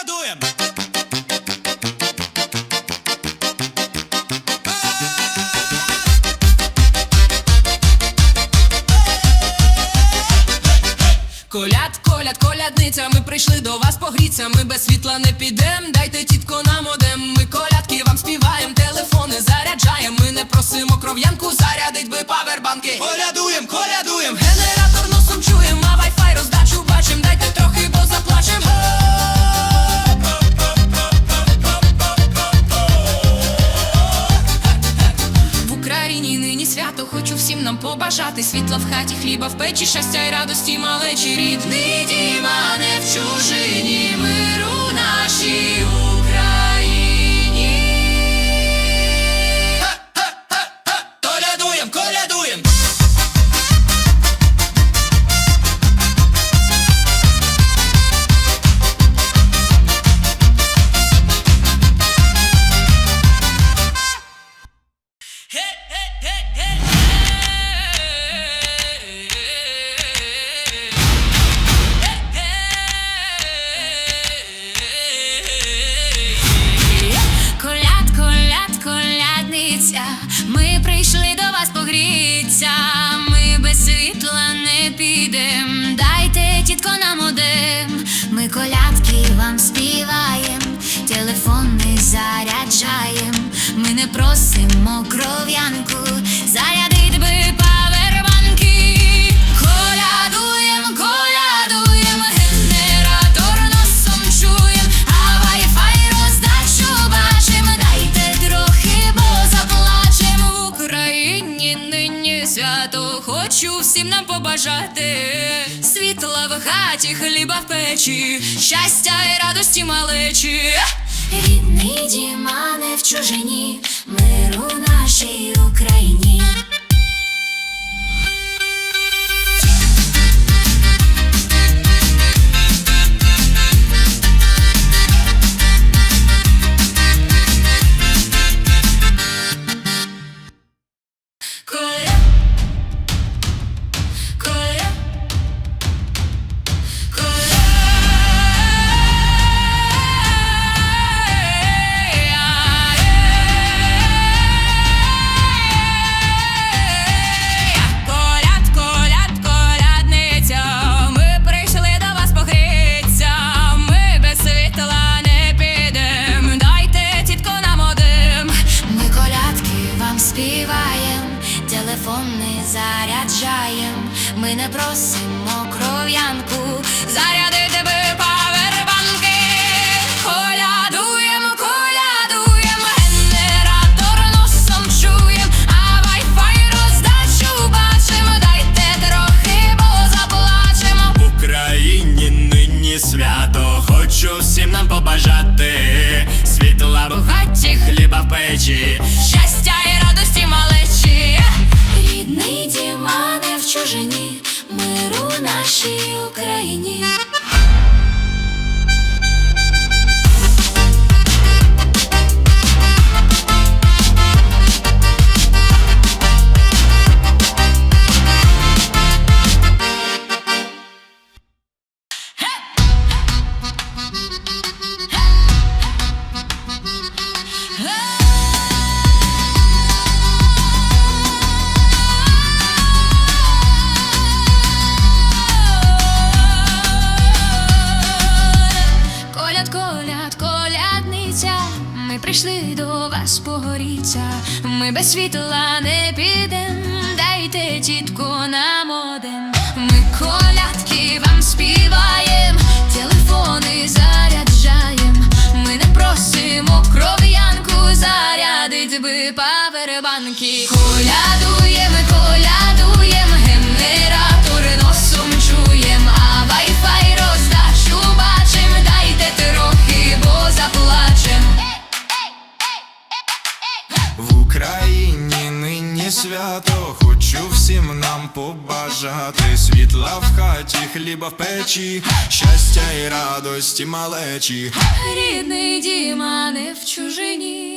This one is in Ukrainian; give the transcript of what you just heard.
колядуєм! Коляд, коляд, колядниця, ми прийшли до вас погріться, ми без світла не підем, дайте тітко нам одем. Ми колядки вам співаєм, телефони заряджаєм. Ми не просимо кров'янку, зарядить би павербанки. Колядуєм, колядуєм! Нині свято, хочу всім нам побажати Світла в хаті, хліба в печі, щастя й радості, малечі рідний дім, не в чужині миру нашій Україні. Колядуєм, колядуєм! Коляд, колядниця, ми прийшли до вас погріться, ми без світла не підем. Дайте тітко нам одем, ми колядки вам співаєм, телефон не заряджаєм, ми не просимо кров'янку, нам побажати світла в хаті, хліба в печі, щастя і радості малечі. Рідний дім, а не в чужині, миру заряджаєм, ми не просимо кров'янку, зарядити би павербанки. Колядуєм, колядуєм, генератор носом чуєм, а вайфай роздачу бачим, дайте трохи, бо заплачемо. В Україні нині свято, хочу всім нам побажати. Світла в хаті, хліба в печі. Чужині, миру нашій Україні. Прийшли до вас погоріться, ми без світла не підем, дайте тітку, нам одем. Ми колядки вам співаєм, свято, хочу всім нам побажати світла в хаті, хліба в печі, щастя і радості малечі. Рідний діма не в чужині,